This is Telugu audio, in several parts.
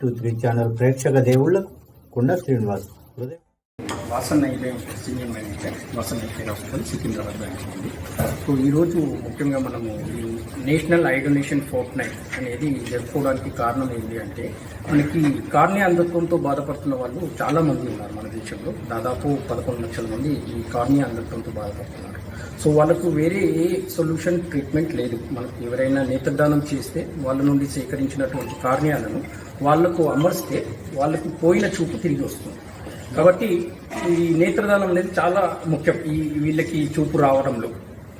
త్రీ ఛానల్ ప్రేక్షక దేవుళ్ళకు కుండ శ్రీనివాస్ హృదయం. Senior manager Vasan hospital Secunderabad branch ఉంది సో ఈరోజు ముఖ్యంగా మనము ఈ national eye donation fourth fortnight అనేది జరుపుకోవడానికి కారణం ఏంటి అంటే మనకి కార్నియా అంధత్వంతో బాధపడుతున్న వాళ్ళు చాలా మంది ఉన్నారు మన దేశంలో. దాదాపు పదకొండు లక్షల మంది ఈ కార్నియా అంధత్వంతో బాధపడుతున్నారు. సో వాళ్ళకు వేరే ఏ సొల్యూషన్ ట్రీట్మెంట్ లేదు. మనకు ఎవరైనా నేత్రదానం చేస్తే వాళ్ళ నుండి సేకరించినటువంటి కార్నియాలను వాళ్ళకు అమర్స్తే వాళ్ళకు పోయిన చూపు తిరిగి వస్తుంది. కాబట్టి ఈ నేత్రదానం అనేది చాలా ముఖ్యం ఈ వీళ్ళకి చూపు రావడంలో.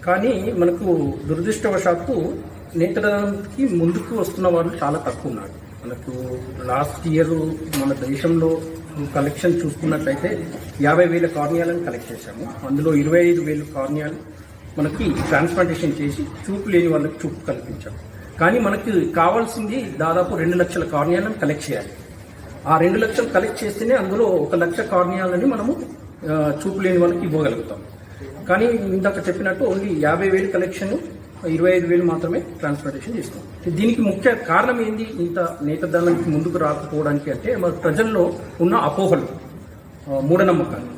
కానీ మనకు దురదృష్టవశాత్తు నేత్రదానానికి ముందుకు వస్తున్న వాళ్ళు చాలా తక్కువ ఉన్నారు. మనకు లాస్ట్ ఇయర్ మన దేశంలో కలెక్షన్ చూసుకున్నట్లయితే యాభై వేల కార్నియాలను కలెక్ట్ చేశాము. అందులో ఇరవై ఐదు వేలు కార్నియాలు మనకి ట్రాన్స్ప్లాంటేషన్ చేసి చూపు లేని వాళ్ళకి చూపు కల్పించాం. కానీ మనకి కావాల్సింది దాదాపు రెండు లక్షల కార్నియాలను కలెక్ట్ చేయాలి. ఆ రెండు లక్షలు కలెక్ట్ చేస్తేనే అందులో ఒక లక్ష కార్నియాలని మనము చూపు లేని వాళ్ళకి ఇవ్వగలుగుతాం. కానీ ఇందాక చెప్పినట్టు ఓన్లీ యాభై వేలు కలెక్షన్ ఇరవై ఐదు వేలు మాత్రమే ట్రాన్స్పోర్టేషన్ చేస్తాం. దీనికి ముఖ్య కారణం ఏంది? ఇంత నేతదానానికి ముందుకు రాకపోవడానికి అంటే మన ప్రజల్లో ఉన్న అపోహలు మూఢనమ్మకాలు.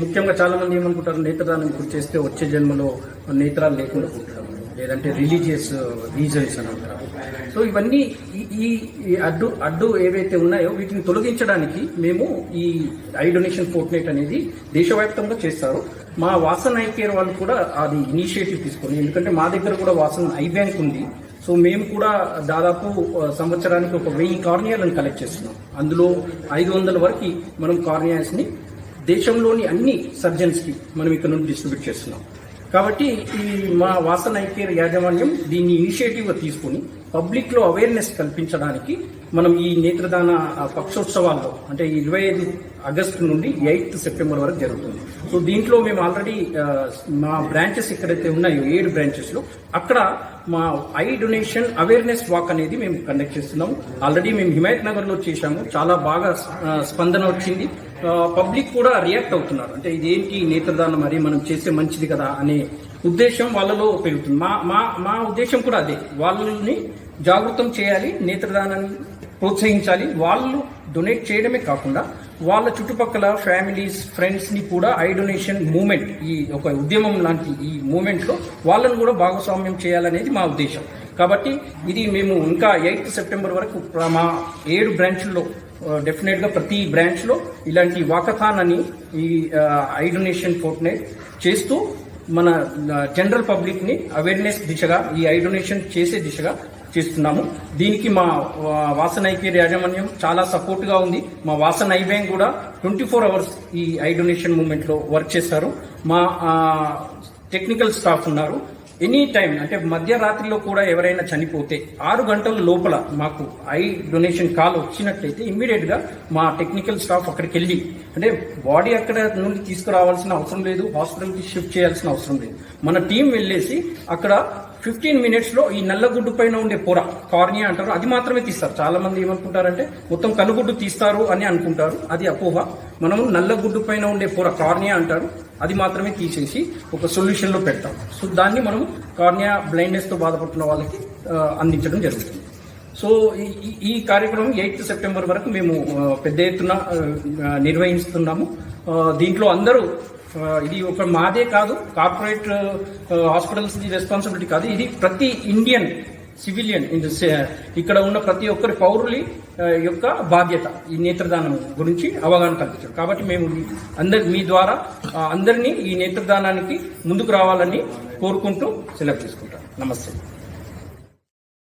ముఖ్యంగా చాలా మంది ఏమనుకుంటారు? నేత్రదానం గురి చేస్తే వచ్చే జన్మలో నేత్రాలు లేకుండా పుట్టడం లేదంటే రిలీజియస్ రీజన్స్ అని అంటారు. సో ఇవన్నీ ఈ- ఈ అడ్డు అడ్డు ఏవైతే ఉన్నాయో వీటిని తొలగించడానికి మేము ఈ ఐ డొనేషన్ ఫోర్ట్నైట్ అనేది దేశవ్యాప్తంగా చేస్తారు. మా వాసన్ ఐ కేర్ వాళ్ళు కూడా అది ఇనిషియేటివ్ తీసుకొని ఎందుకంటే మా దగ్గర కూడా వాసన్ ఐ బ్యాంక్ ఉంది. సో మేము కూడా దాదాపు సంవత్సరానికి ఒక వెయ్యి కార్నియాలను కలెక్ట్ చేస్తున్నాం. అందులో ఐదు వందల వరకు మనం కార్నియాస్ని దేశంలోని అన్ని సర్జన్స్కి మనం ఇక్కడ నుండి డిస్ట్రిబ్యూట్ చేస్తున్నాం. కాబట్టి ఈ మా వాసన ఐకేర్ యాజమాన్యం దీన్ని ఇనిషియేటివ్ తీసుకుని పబ్లిక్లో అవేర్నెస్ కల్పించడానికి మనం ఈ నేత్రదాన పక్షోత్సవాల్లో అంటే ఇరవై ఐదు ఆగస్టు నుండి ఎయిత్ సెప్టెంబర్ వరకు జరుగుతుంది. సో దీంట్లో మేము ఆల్రెడీ మా బ్రాంచెస్ ఎక్కడైతే ఉన్నాయో ఏడు బ్రాంచెస్లో అక్కడ మా ఐ డొనేషన్ అవేర్నెస్ వాక్ అనేది మేము కండక్ట్ చేస్తున్నాము. ఆల్రెడీ మేము హిమాయత్ నగర్లో చేశాము. చాలా బాగా స్పందన వచ్చింది. పబ్లిక్ కూడా రియాక్ట్ అవుతున్నారు. అంటే ఇదేంటి నేత్రదానం? మరి మనం చేస్తే మంచిది కదా అనే ఉద్దేశం వాళ్ళలో పెరుగుతుంది. మా మా మా ఉద్దేశం కూడా అదే. వాళ్ళని జాగృతం చేయాలి నేత్రదానాన్ని ప్రోత్సహించాలి. వాళ్ళు డొనేట్ చేయడమే కాకుండా వాళ్ళ చుట్టుపక్కల ఫ్యామిలీస్ ఫ్రెండ్స్ని కూడా ఐ డొనేషన్ మూమెంట్ ఈ ఒక ఉద్యమం లాంటి ఈ మూమెంట్లో వాళ్ళని కూడా భాగస్వామ్యం చేయాలనేది మా ఉద్దేశం. కాబట్టి ఇది మేము ఇంకా ఎయిత్ సెప్టెంబర్ వరకు మా ఏడు బ్రాంచ్ల్లో డెఫినెట్గా ప్రతి బ్రాంచ్లో ఇలాంటి వాకథాన్ అని ఈ ఐడొనేషన్ డొనేషన్ ఫోర్ట్నైట్ చేస్తూ మన జనరల్ పబ్లిక్ని అవేర్నెస్ దిశగా ఈ ఐడొనేషన్ చేసే దిశగా చేస్తున్నాము. దీనికి మా వాసన ఐకేర్ యాజమాన్యం చాలా సపోర్ట్గా ఉంది. మా వాసన ఐ బ్యాంక్ కూడా ట్వంటీ ఫోర్ అవర్స్ ఈ ఐ డొనేషన్ మూమెంట్లో వర్క్ చేస్తారు. మా టెక్నికల్ స్టాఫ్ ఉన్నారు. ఎనీ టైం అంటే మధ్యరాత్రిలో కూడా ఎవరైనా చనిపోతే ఆరు గంటల లోపల మాకు ఐ డొనేషన్ కాల్ వచ్చినట్లయితే ఇమ్మీడియట్గా మా టెక్నికల్ స్టాఫ్ అక్కడికి వెళ్ళి అంటే బాడీ అక్కడ నుండి తీసుకురావాల్సిన అవసరం లేదు హాస్పిటల్కి షిఫ్ట్ చేయాల్సిన అవసరం లేదు. మన టీం వెళ్ళేసి అక్కడ ఫిఫ్టీన్ మినిట్స్లో ఈ నల్లగుడ్డు పైన ఉండే పొర కార్నియా అంటారు అది మాత్రమే తీస్తారు. చాలా మంది ఏమనుకుంటారంటే మొత్తం కనుగుడ్డు తీస్తారు అని అనుకుంటారు. అది అపోహ. మనము నల్లగుడ్డు పైన ఉండే పొర కార్నియా అంటారు అది మాత్రమే తీసేసి ఒక సొల్యూషన్లో పెడతాం. సో దాన్ని మనం కార్నియా బ్లైండ్నెస్తో బాధపడుతున్న వాళ్ళకి అందించడం జరుగుతుంది. సో ఈ- కార్యక్రమం ఎయిత్ సెప్టెంబర్ వరకు మేము పెద్ద ఎత్తున నిర్వహిస్తున్నాము. దీంట్లో అందరూ ఇది ఒక మాదే కాదు కార్పొరేట్ హాస్పిటల్స్ రెస్పాన్సిబిలిటీ కాదు. ఇది ప్రతి ఇండియన్ సివిలియన్ ఇన్ ఇక్కడ ఉన్న ప్రతి ఒక్కరి పౌరులి యొక్క బాధ్యత ఈ నేత్రదానం గురించి అవగాహన కల్పించారు. కాబట్టి మేము అందరి మీ ద్వారా అందరినీ ఈ నేత్రదానానికి ముందుకు రావాలని కోరుకుంటూ సెలవు తీసుకుంటాం. నమస్తే.